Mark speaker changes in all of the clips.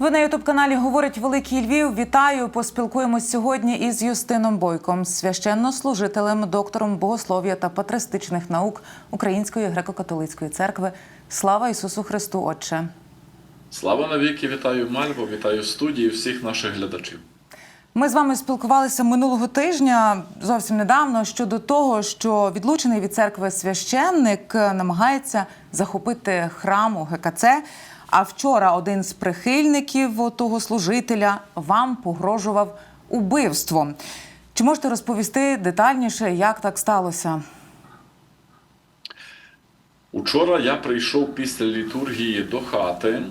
Speaker 1: Ви на ютуб-каналі говорить Великий Львів. Вітаю! Поспілкуємось сьогодні із Юстином Бойком, священнослужителем, доктором богослов'я та патристичних наук Української греко-католицької церкви. Слава Ісусу Христу, Отче!
Speaker 2: Слава навіки, вітаю Мальво, вітаю студії всіх наших глядачів.
Speaker 1: Ми з вами спілкувалися минулого тижня зовсім недавно щодо того, що відлучений від церкви священник намагається захопити храм у ГКЦ. А вчора один з прихильників того служителя вам погрожував убивством. Чи можете розповісти детальніше, як так сталося?
Speaker 2: Учора я прийшов після літургії до хати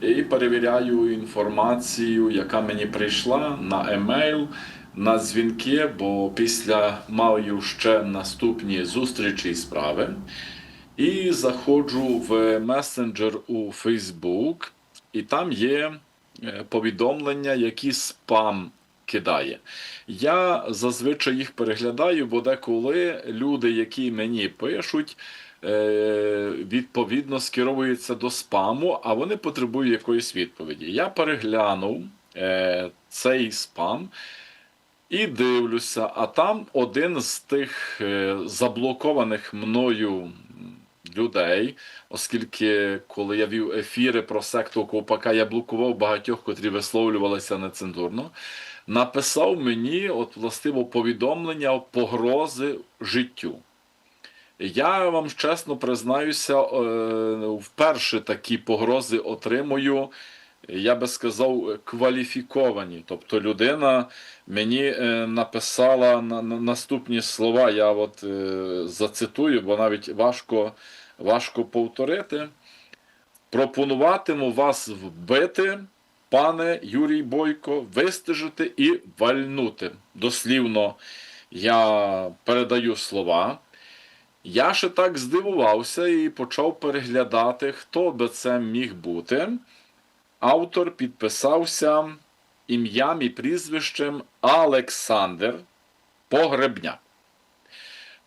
Speaker 2: і перевіряю інформацію, яка мені прийшла на емейл, на дзвінки, бо після маю ще наступні зустрічі і справи. І заходжу в месенджер у Facebook, і там є е, повідомлення, які спам кидає. Я зазвичай їх переглядаю, бо деколи люди, які мені пишуть, е, відповідно скеровуються до спаму, а вони потребують якоїсь відповіді. Я переглянув е, цей спам. І дивлюся, а там один з тих заблокованих мною людей, оскільки коли я вів ефіри про секту Ковпака, я блокував багатьох, котрі висловлювалися нецензурно, написав мені от властиво повідомлення погрози життю. Я вам чесно признаюся, е, вперше такі погрози отримую, я би сказав, кваліфіковані. Тобто людина мені е, написала на, на наступні слова, я от е, зацитую, бо навіть важко, важко повторити. Пропонуватиму вас вбити, пане Юрій Бойко, вистежити і вальнути. Дослівно я передаю слова. Я ще так здивувався і почав переглядати, хто би це міг бути. Автор підписався ім'ям і прізвищем Олександр Погребняк.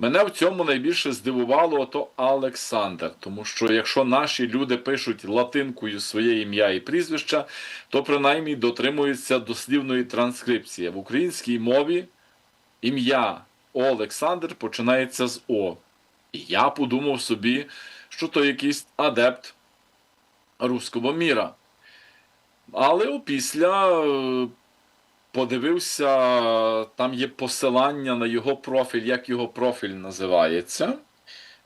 Speaker 2: Мене в цьому найбільше здивувало ото Олександр, тому що якщо наші люди пишуть латинкою своє ім'я і прізвища, то принаймні дотримуються дослівної транскрипції. В українській мові ім'я Олександр починається з О. І я подумав собі, що то якийсь адепт руського міра. Але опісля е, подивився, там є посилання на його профіль, як його профіль називається.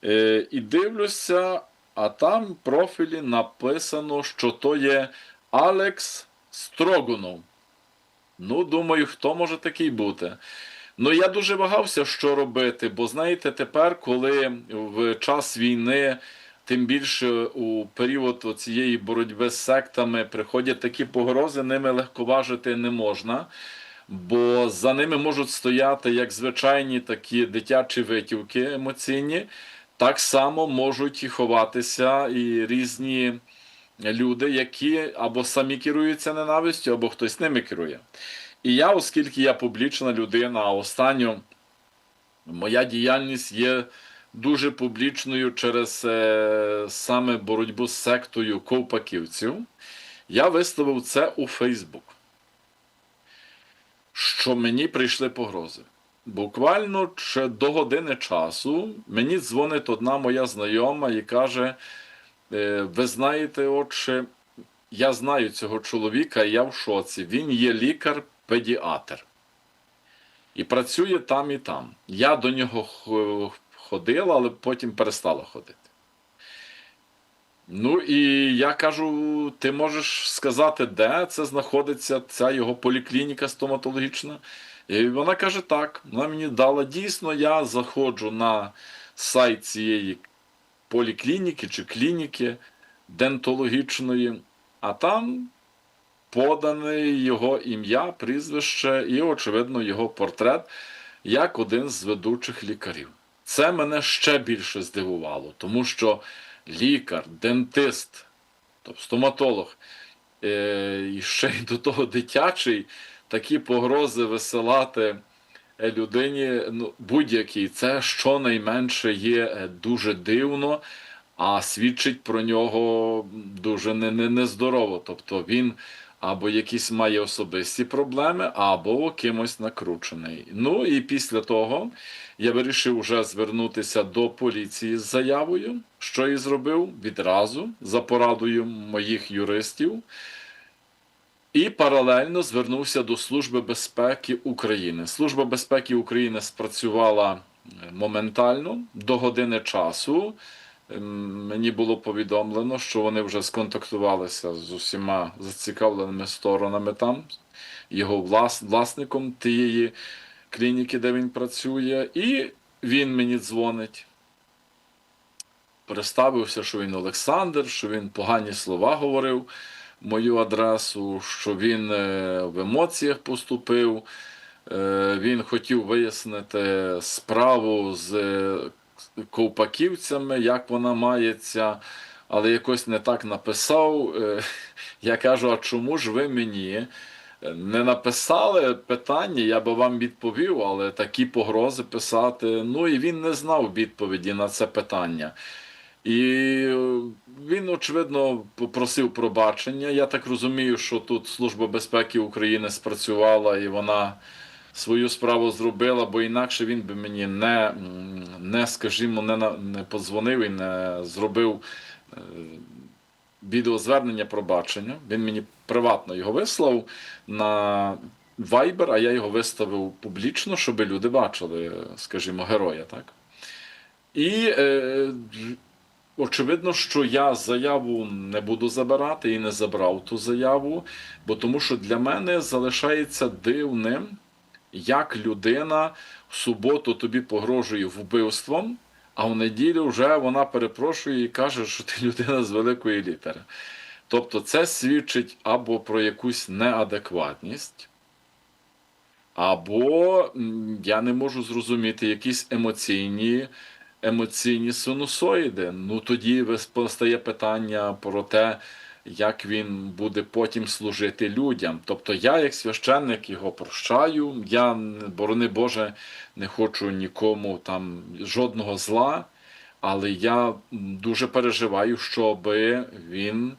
Speaker 2: Е, І дивлюся, а там в профілі написано, що то є Алекс Строгунов. Ну, думаю, хто може такий бути? Ну, я дуже вагався, що робити, бо знаєте, тепер, коли в час війни, тим більше у період цієї боротьби з сектами приходять такі погрози, ними легковажити не можна, бо за ними можуть стояти як звичайні такі дитячі витівки емоційні, так само можуть і ховатися і різні люди, які або самі керуються ненавистю, або хтось ними керує. І я, оскільки я публічна людина, а останню моя діяльність є дуже публічною через е, саме боротьбу з сектою ковпаківців, я виставив це у Фейсбук, що мені прийшли погрози. Буквально до години часу мені дзвонить одна моя знайома і каже: е, Ви знаєте, отче, я знаю цього чоловіка, я в шоці. Він є лікар-педіатр. І працює там і там. Я до нього ходила, але потім перестала ходити. Ну і я кажу: ти можеш сказати, де це знаходиться ця його поліклініка стоматологічна? І вона каже: так. Вона мені дала дійсно, я заходжу на сайт цієї поліклініки чи клініки дентологічної, а там подане його ім'я, прізвище і, очевидно, його портрет як один з ведучих лікарів. Це мене ще більше здивувало, тому що лікар, дентист, тобто стоматолог, е, і ще й до того дитячий, такі погрози висилати е, людині ну, будь-якій, це щонайменше є е, дуже дивно, а свідчить про нього дуже не, не, нездорово. Тобто він або якісь має особисті проблеми, або кимось накручений. Ну і після того я вирішив вже звернутися до поліції з заявою, що і зробив відразу за порадою моїх юристів. І паралельно звернувся до Служби безпеки України. Служба безпеки України спрацювала е, моментально до години часу. Ем, Мені було повідомлено, що вони вже сконтактувалися з усіма зацікавленими сторонами там, його влас, власником тієї клініки, де він працює, і він мені дзвонить. Представився, що він Олександр, що він погані слова говорив мою адресу, що він е, в емоціях поступив. Е, Він хотів вияснити справу з е, ковпаківцями, як вона мається, але якось не так написав. Е, Я кажу: а чому ж ви мені не написали питання, я би вам відповів, але такі погрози писати. Ну і він не знав відповіді на це питання. І е, він, очевидно, попросив пробачення. Я так розумію, що тут Служба безпеки України спрацювала і вона свою справу зробила, бо інакше він би мені не, не скажімо, не, не подзвонив і не зробив е, відеозвернення пробачення. Він мені приватно його вислав на Viber, а я його виставив публічно, щоб люди бачили, скажімо, героя. Так? І е, очевидно, що я заяву не буду забирати і не забрав ту заяву, бо тому що для мене залишається дивним, як людина в суботу тобі погрожує вбивством, а в неділю вже вона перепрошує і каже, що ти людина з великої літери. Тобто це свідчить або про якусь неадекватність, або я не можу зрозуміти якісь емоційні, емоційні синусоїди. Ну тоді постає питання про те, як він буде потім служити людям. Тобто я, як священник, його прощаю. Я, борони Боже, не хочу нікому там жодного зла, але я дуже переживаю, щоб він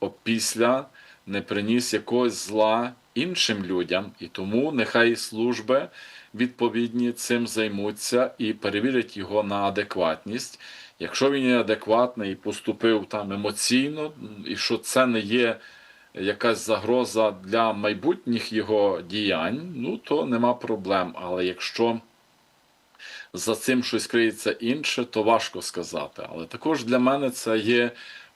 Speaker 2: опісля не приніс якогось зла іншим людям, і тому нехай служби відповідні цим займуться і перевірять його на адекватність. Якщо він є адекватний і поступив там емоційно, і що це не є якась загроза для майбутніх його діянь, ну то нема проблем. Але якщо за цим щось криється інше, то важко сказати. Але також для мене це є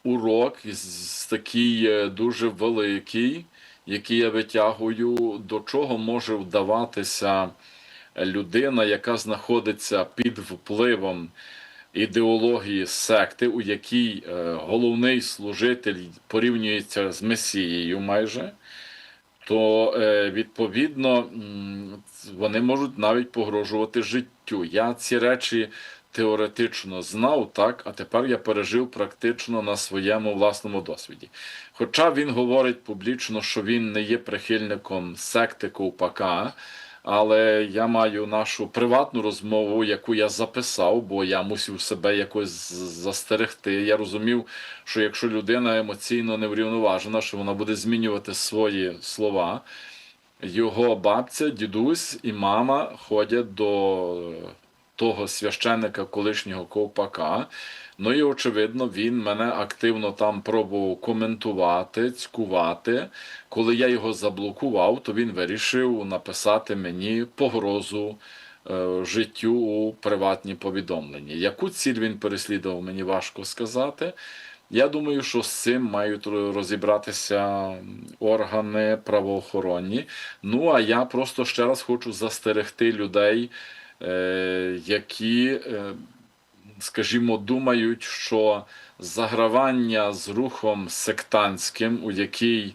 Speaker 2: урок з такий е, дуже великий, який я витягую, до чого може вдаватися людина, яка знаходиться під впливом ідеології секти, у якій е, головний служитель порівнюється з Месією майже то е, відповідно вони можуть навіть погрожувати життю. Я ці речі теоретично знав, так, а тепер я пережив практично на своєму власному досвіді. Хоча він говорить публічно, що він не є прихильником секти Ковпака, але я маю нашу приватну розмову, яку я записав, бо я мусив себе якось застерегти. Я розумів, що якщо людина емоційно неврівноважена, що вона буде змінювати свої слова. Його бабця, дідусь і мама ходять до того священника колишнього ковпака. Ну і очевидно, він мене активно там пробував коментувати, цькувати. Коли я його заблокував, то він вирішив написати мені погрозу е, життю у приватні повідомлення. Яку ціль він переслідував, мені важко сказати. Я думаю, що з цим мають розібратися органи правоохоронні. Ну а я просто ще раз хочу застерегти людей, е, які, е, скажімо, думають, що загравання з рухом сектантським, у який,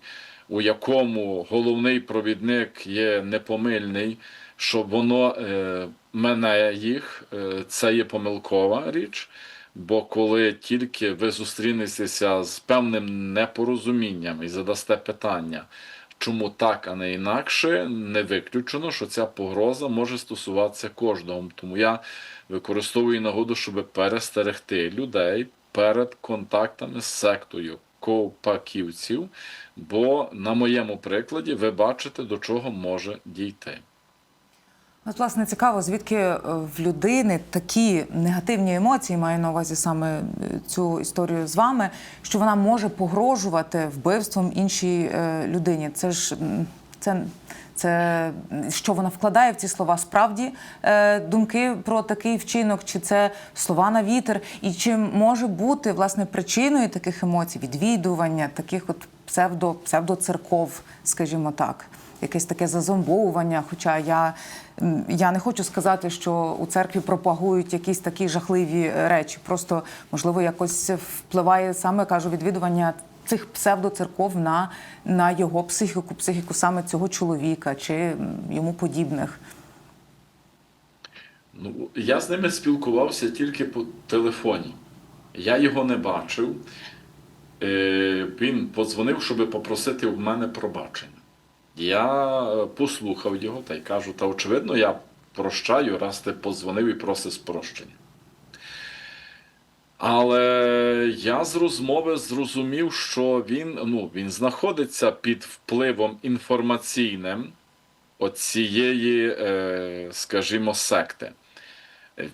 Speaker 2: у якому головний провідник є непомильний, що воно е, мене їх, е, це є помилкова річ. Бо коли тільки ви зустрінетеся з певним непорозумінням і задасте питання, чому так, а не інакше, не виключено, що ця погроза може стосуватися кожного. Тому я використовую нагоду, щоб перестерегти людей перед контактами з сектою ковпаківців, бо на моєму прикладі ви бачите, до чого може дійти.
Speaker 1: От, власне, цікаво, звідки е, в людини такі негативні емоції, маю на увазі саме е, цю історію з вами, що вона може погрожувати вбивством іншій е, людині. Це ж це, це що вона вкладає в ці слова справді думки про такий вчинок, чи це слова на вітер, і чи може бути власне причиною таких емоцій, відвідування таких от псевдо, псевдоцерков, скажімо так якесь таке зазомбовування. Хоча я, я не хочу сказати, що у церкві пропагують якісь такі жахливі е, речі. Просто можливо якось впливає саме кажу відвідування цих псевдоцерков на, на його психіку, психіку саме цього чоловіка чи йому подібних.
Speaker 2: Ну, я з ними спілкувався тільки по телефоні. Я його не бачив. Е, Він подзвонив, щоб попросити в мене пробачення. Я е, послухав його та й кажу: та очевидно, я прощаю, раз ти подзвонив і просиш прощення. Але я з розмови зрозумів, що він, ну, він знаходиться під впливом інформаційним оцієї, е, скажімо, секти.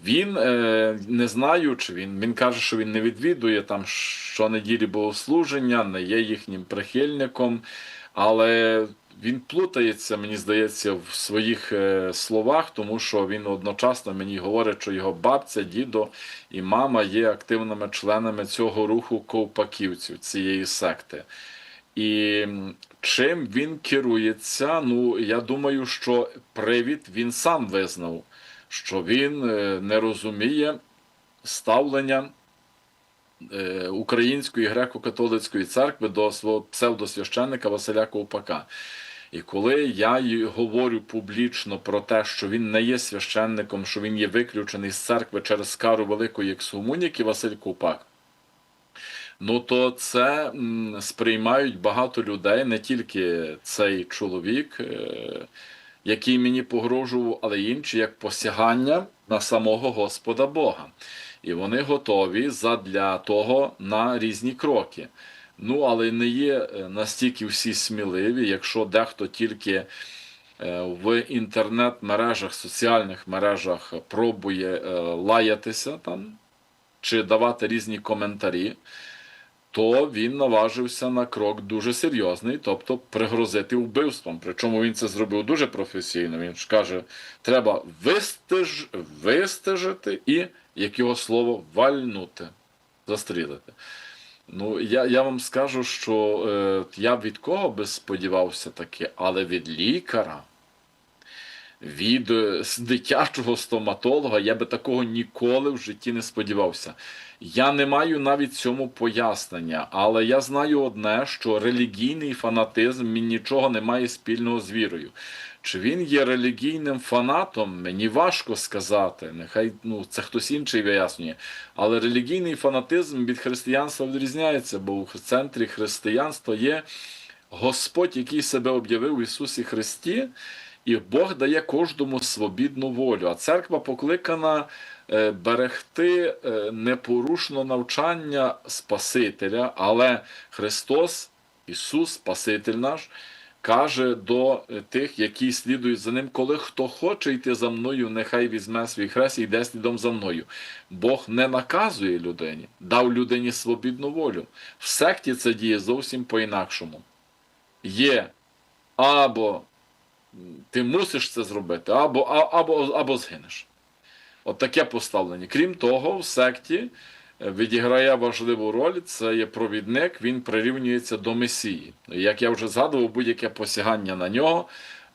Speaker 2: Він е, не знаю, чи він, він каже, що він не відвідує там щонеділі богослуження, не є їхнім прихильником, але він плутається, мені здається, в своїх е, словах, тому що він одночасно мені говорить, що його бабця, дідо і мама є активними членами цього руху ковпаківців, цієї секти. І чим він керується, ну я думаю, що привід він сам визнав, що він е, не розуміє ставлення е, Української греко-католицької церкви до свого псевдосвященника Василя Ковпака. І коли я говорю публічно про те, що він не є священником, що він є виключений з церкви через кару великої ексгомуніки Василь Ковпак, Ну, то це сприймають багато людей, не тільки цей чоловік, е, який мені погрожував, але й інші, як посягання на самого Господа Бога. І вони готові задля того на різні кроки. Ну, але не є е, настільки всі сміливі, якщо дехто тільки е, в інтернет-мережах, соціальних мережах пробує е, лаятися там чи давати різні коментарі то він наважився на крок дуже серйозний, тобто пригрозити вбивством. Причому він це зробив дуже професійно. Він ж каже, треба вистеж, вистежити і, як його слово, вальнути, застрілити. Ну, я, я вам скажу, що е, я б від кого би сподівався таке, але від лікаря, від е, дитячого стоматолога я би такого ніколи в житті не сподівався. Я не маю навіть цьому пояснення, але я знаю одне, що релігійний фанатизм нічого не має спільного з вірою. Чи він є релігійним фанатом, мені важко сказати. Нехай ну, це хтось інший вияснює. Але релігійний фанатизм від християнства відрізняється, бо в центрі християнства є Господь, який себе об'явив в Ісусі Христі, і Бог дає кожному свобідну волю. А церква покликана е, берегти е, непорушно навчання Спасителя, але Христос, Ісус, Спаситель наш, каже до е, тих, які слідують за ним, коли хто хоче йти за мною, нехай візьме свій хрест і йде слідом за мною. Бог не наказує людині, дав людині свобідну волю. В секті це діє зовсім по-інакшому. Є або ти мусиш це зробити, або, або, або згинеш. От таке поставлення. Крім того, в секті відіграє важливу роль, це є провідник, він прирівнюється до Месії. Як я вже згадував, будь-яке посягання на нього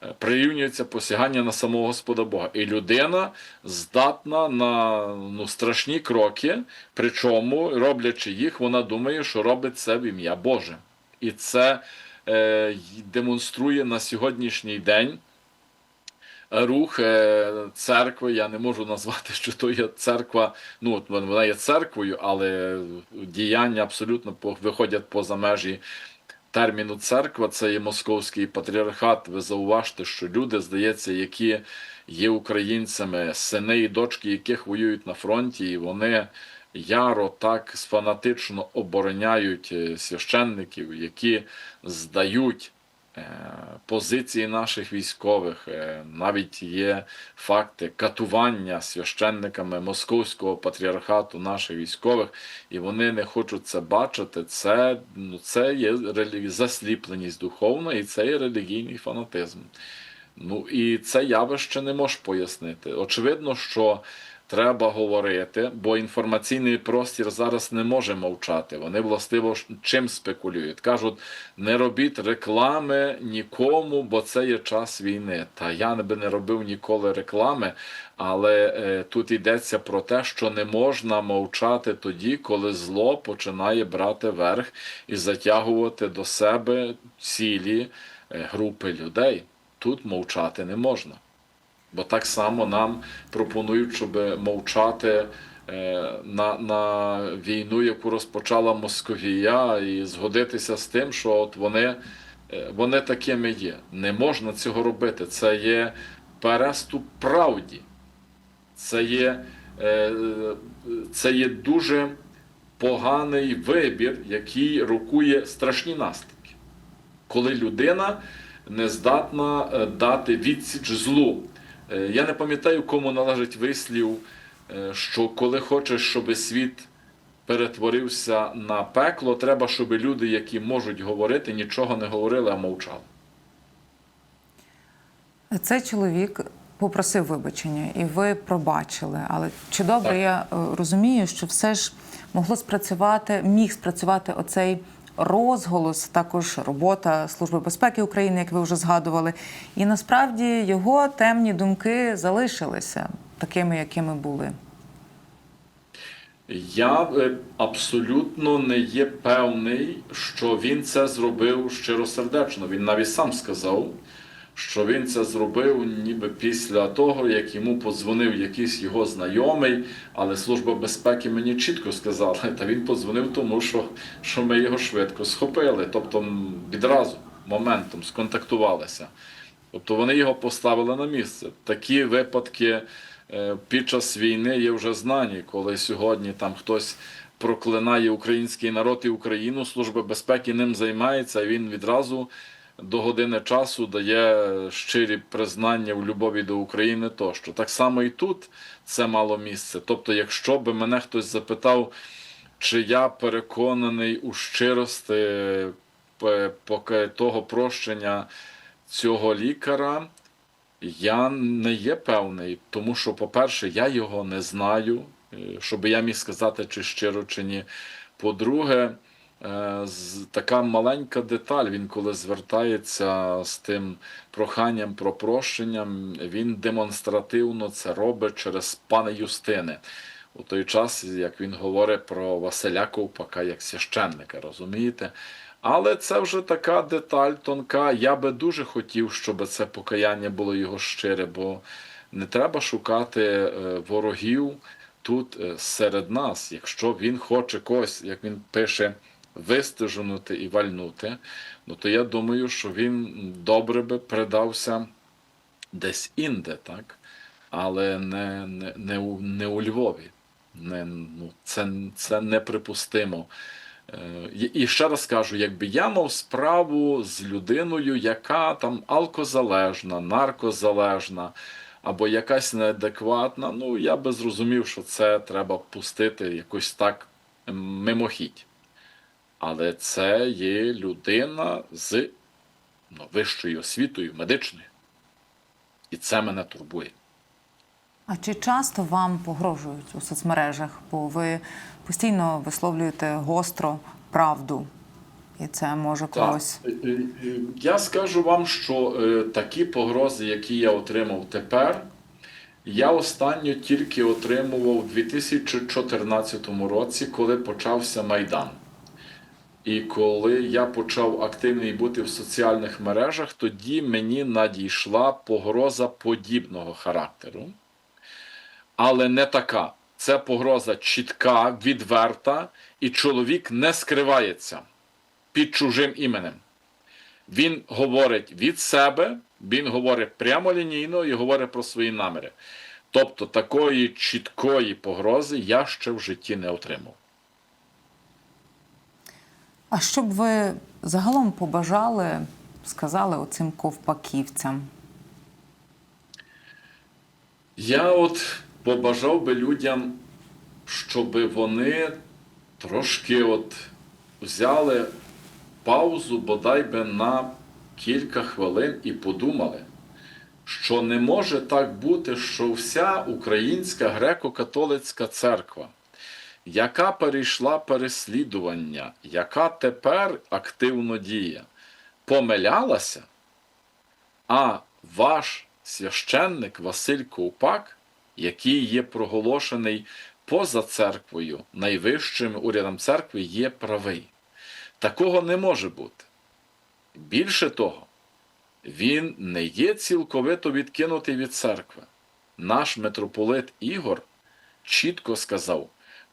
Speaker 2: е, прирівнюється посягання на самого Господа Бога. І людина здатна на ну, страшні кроки, причому, роблячи їх, вона думає, що робить це в ім'я Боже. І це е, демонструє на сьогоднішній день рух е, церкви. Я не можу назвати, що то є церква. Ну, вона є церквою, але діяння абсолютно виходять поза межі терміну церква. Це є московський патріархат. Ви зауважте, що люди, здається, які є українцями, сини і дочки, яких воюють на фронті, і вони яро так фанатично обороняють е, священників, які здають позиції наших військових. Е, Навіть є факти катування священниками московського патріархату наших військових, і вони не хочуть це бачити. Це, ну, це є засліпленість духовна, і це є релігійний фанатизм. Ну і це явище не можеш пояснити. Очевидно, що треба говорити, бо інформаційний простір зараз не може мовчати. Вони властиво чим спекулюють. Кажуть, не робіть реклами нікому, бо це є час війни. Та я би не робив ніколи реклами, але е, тут йдеться про те, що не можна мовчати тоді, коли зло починає брати верх і затягувати до себе цілі е, групи людей. Тут мовчати не можна. Бо так само нам пропонують, щоб мовчати е, на, на війну, яку розпочала Московія, і згодитися з тим, що от вони, е, вони такими є. Не можна цього робити. Це є переступ правді. Це є, е, це є дуже поганий вибір, який рокує страшні наслідки. Коли людина не здатна дати відсіч злу. Е, Я не пам'ятаю, кому належить вислів, е, що коли хочеш, щоб світ перетворився на пекло, треба, щоб люди, які можуть говорити, нічого не говорили, а мовчали.
Speaker 1: Цей чоловік попросив вибачення, і ви пробачили. Але чи добре
Speaker 2: Так.
Speaker 1: я е, розумію, що все ж могло спрацювати, міг спрацювати оцей розголос, також робота Служби безпеки України, як ви вже згадували. І насправді його темні думки залишилися такими, якими були.
Speaker 2: Я е, абсолютно не є певний, що він це зробив щиросердечно. Він навіть сам сказав, що він це зробив ніби після того, як йому подзвонив якийсь його знайомий, але Служба безпеки мені чітко сказала, та він подзвонив тому, що, що ми його швидко схопили, тобто відразу моментом сконтактувалися. Тобто вони його поставили на місце. Такі випадки е, під час війни є вже знані, коли сьогодні там хтось проклинає український народ і Україну, Служба безпеки ним займається, і він відразу до години часу дає щирі признання в любові до України тощо. Так само і тут це мало місце. Тобто, якщо би мене хтось запитав, чи я переконаний у щирості е, того прощення цього лікаря, я не є певний, тому що, по-перше, я його не знаю, е, щоб я міг сказати, чи щиро, чи ні. По-друге, така маленька деталь, він коли звертається з тим проханням про прощення, він демонстративно це робить через пана Юстини. У той час, як він говорить про Василя Ковпака як священника, розумієте? Але це вже така деталь тонка. Я би дуже хотів, щоб це покаяння було його щире, бо не треба шукати е, ворогів тут е, серед нас. Якщо він хоче когось, як він пише, вистеженути і вальнути, ну то я думаю, що він добре би придався десь інде, так? але не, не, не, у, не у Львові. Не, ну, це, це неприпустимо. Е, І ще раз кажу, якби я мав справу з людиною, яка там алкозалежна, наркозалежна або якась неадекватна, ну я би зрозумів, що це треба пустити якось так мимохідь. Але це є людина з ну, вищою освітою, медичною. І це мене турбує.
Speaker 1: А чи часто вам погрожують у соцмережах? Бо ви постійно висловлюєте гостро правду, і це може когось.
Speaker 2: Так. Е, е, Я скажу вам, що е, такі погрози, які я отримав тепер, я останню тільки отримував у 2014 році, коли почався Майдан. І коли я почав активний бути в соціальних мережах, тоді мені надійшла погроза подібного характеру. Але не така. Це погроза чітка, відверта, і чоловік не скривається під чужим іменем. Він говорить від себе, він говорить прямолінійно і говорить про свої наміри. Тобто такої чіткої погрози я ще в житті не отримав.
Speaker 1: А що б ви загалом побажали, сказали оцим ковпаківцям?
Speaker 2: Я от побажав би людям, щоб вони трошки от взяли паузу, бодай би на кілька хвилин і подумали, що не може так бути, що вся українська греко-католицька церква, яка перейшла переслідування, яка тепер активно діє, помилялася, а ваш священник Василь Ковпак, який є проголошений поза церквою, найвищим урядом церкви, є правий. Такого не може бути. Більше того, він не є цілковито відкинутий від церкви. Наш митрополит Ігор чітко сказав: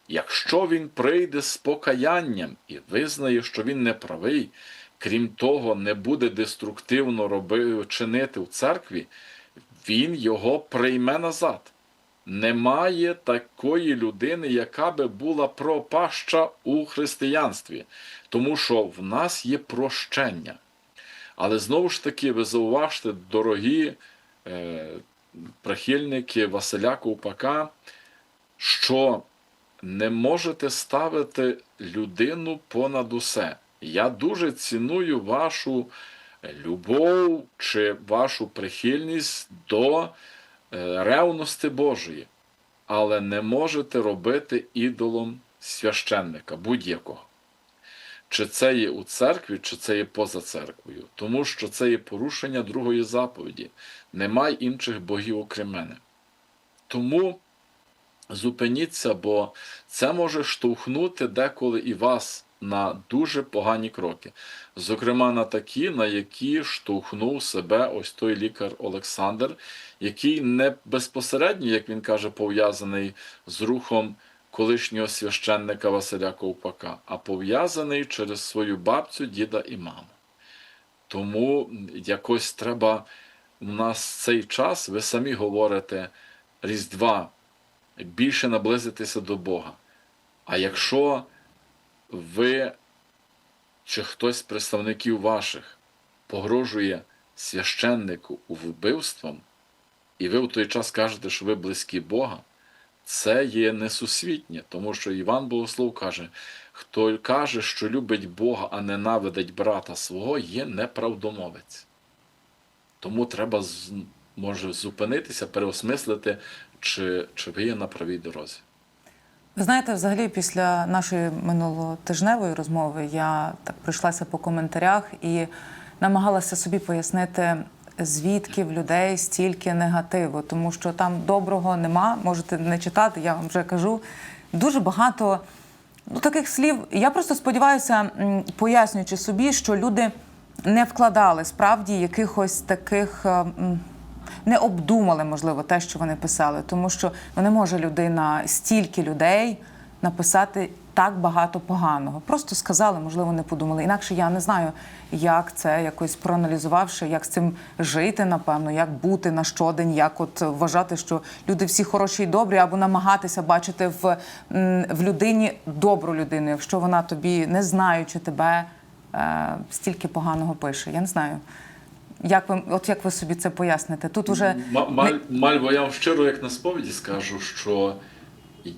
Speaker 2: якщо він прийде з покаянням і визнає, що він не правий, крім того, не буде деструктивно роби, чинити в церкві, він його прийме назад. Немає такої людини, яка би була пропаща у християнстві, тому що в нас є прощення. Але знову ж таки, ви зауважте, дорогі е, прихильники Василя Ковпака, що не можете ставити людину понад усе. Я дуже ціную вашу любов чи вашу прихильність до е, ревності Божої, але не можете робити ідолом священника будь-якого. Чи це є у церкві, чи це є поза церквою, тому що це є порушення другої заповіді. Немає інших богів, окрім мене. Тому зупиніться, бо це може штовхнути деколи і вас на дуже погані кроки. Зокрема, на такі, на які штовхнув себе ось той лікар Олександр, який не безпосередньо, як він каже, пов'язаний з рухом колишнього священника Василя Ковпака, а пов'язаний через свою бабцю, діда і маму. Тому якось треба у нас цей час, ви самі говорите, Різдва, більше наблизитися до Бога. А якщо ви чи хтось з представників ваших погрожує священнику вбивством, і ви в той час кажете, що ви близькі Бога, це є несусвітнє, тому що Іван Богослов каже, хто каже, що любить Бога, а ненавидить брата свого, є неправдомовець. Тому треба може зупинитися, переосмислити, чи, чи ви є на правій дорозі.
Speaker 1: Ви знаєте, взагалі, після нашої минулотижневої розмови я так пройшлася по коментарях і намагалася собі пояснити, звідки в людей стільки негативу, тому що там доброго нема, можете не читати, я вам вже кажу. Дуже багато ну, таких слів. Я просто сподіваюся, пояснюючи собі, що люди не вкладали справді якихось таких. Не обдумали, можливо, те, що вони писали, тому що ну, не може людина стільки людей написати так багато поганого. Просто сказали, можливо, не подумали. Інакше я не знаю, як це якось проаналізувавши, як з цим жити, напевно, як бути на щодень, як от вважати, що люди всі хороші і добрі, або намагатися бачити в, в людині добру людину, якщо вона тобі, не знаючи тебе, е, стільки поганого пише. Я не знаю. Як ви, от як ви собі це поясните? Тут уже
Speaker 2: Маль, Мальво, я вам щиро, як на сповіді, скажу, що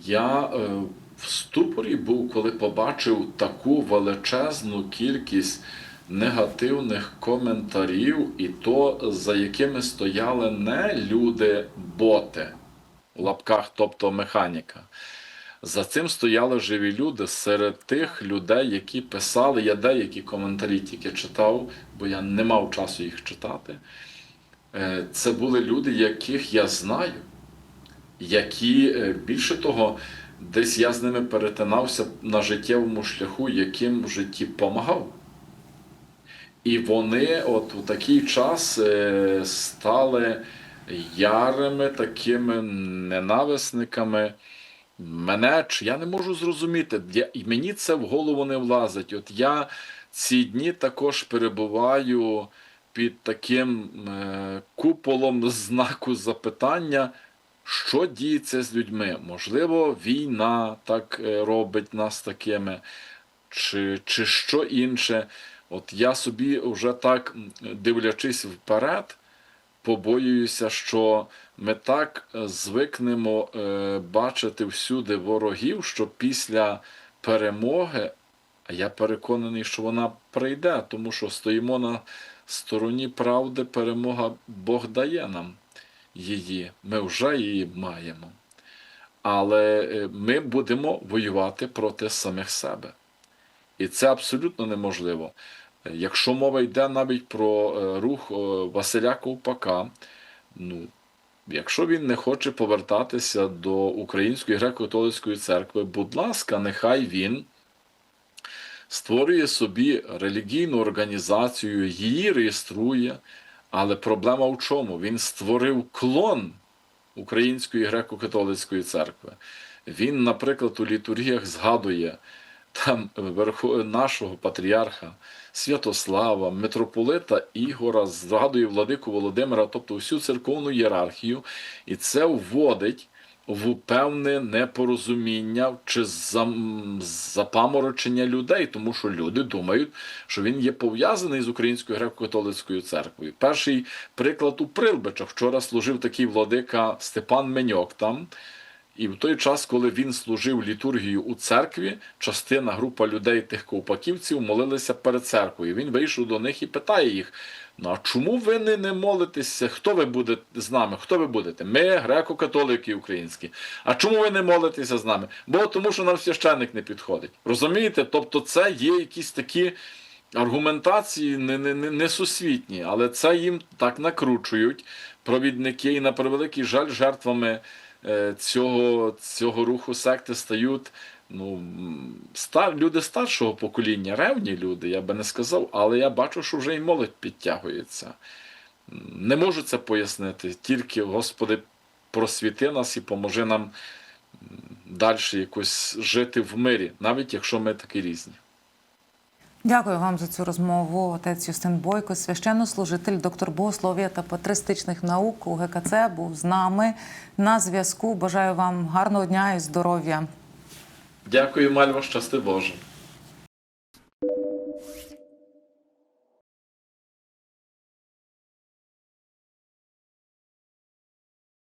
Speaker 2: я е, в ступорі був, коли побачив таку величезну кількість негативних коментарів, і то за якими стояли не люди-боти в лапках, тобто механіка. За цим стояли живі люди серед тих людей, які писали. Я деякі коментарі тільки читав, бо я не мав часу їх читати. Е, Це були люди, яких я знаю, які е, більше того, десь я з ними перетинався на життєвому шляху, яким в житті помагав. І вони от у такий час е, стали ярими такими ненависниками мене, чи я не можу зрозуміти, я, і мені це в голову не влазить. От я ці дні також перебуваю під таким е, куполом знаку запитання, що діється з людьми. Можливо, війна так е, робить нас такими, чи, чи що інше. От я собі вже так дивлячись вперед, побоююся, що ми так е, звикнемо е, бачити всюди ворогів, що після перемоги, а я переконаний, що вона прийде, тому що стоїмо на стороні правди, перемога Бог дає нам її. Ми вже її маємо. Але е, ми будемо воювати проти самих себе. І це абсолютно неможливо. Якщо мова йде навіть про е, рух е, Василя Ковпака, ну, якщо він не хоче повертатися до Української греко-католицької церкви, будь ласка, нехай він створює собі релігійну організацію, її реєструє. Але проблема в чому? Він створив клон Української греко-католицької церкви. Він, наприклад, у літургіях згадує там нашого патріарха Святослава, митрополита Ігора, згадує владику Володимира, тобто всю церковну ієрархію, і це вводить в певне непорозуміння чи запаморочення людей, тому що люди думають, що він є пов'язаний з Українською греко-католицькою церквою. Перший приклад у Прилбичах. Вчора служив такий владика Степан Меньок там. І в той час, коли він служив літургію у церкві, частина група людей, тих ковпаківців, молилися перед церквою. Він вийшов до них і питає їх: ну а чому ви не, не молитеся? Хто ви будете з нами? Хто ви будете? Ми греко-католики українські. А чому ви не молитеся з нами? Бо тому, що нам священник не підходить. Розумієте? Тобто, це є якісь такі. Аргументації не, не, не, несусвітні, але це їм так накручують провідники, і на превеликий жаль, жертвами цього, цього руху секти стають ну, стар, люди старшого покоління, ревні люди, я би не сказав, але я бачу, що вже і молодь підтягується. Не можу це пояснити. Тільки, Господи, просвіти нас і поможи нам далі якось жити в мирі, навіть якщо ми такі різні.
Speaker 1: Дякую вам за цю розмову. Отець Юстин Бойко, священнослужитель, доктор богослов'я та патристичних наук у ГКЦ, був з нами на зв'язку. Бажаю вам гарного дня і здоров'я.
Speaker 2: Дякую, Мальва, щасти Боже.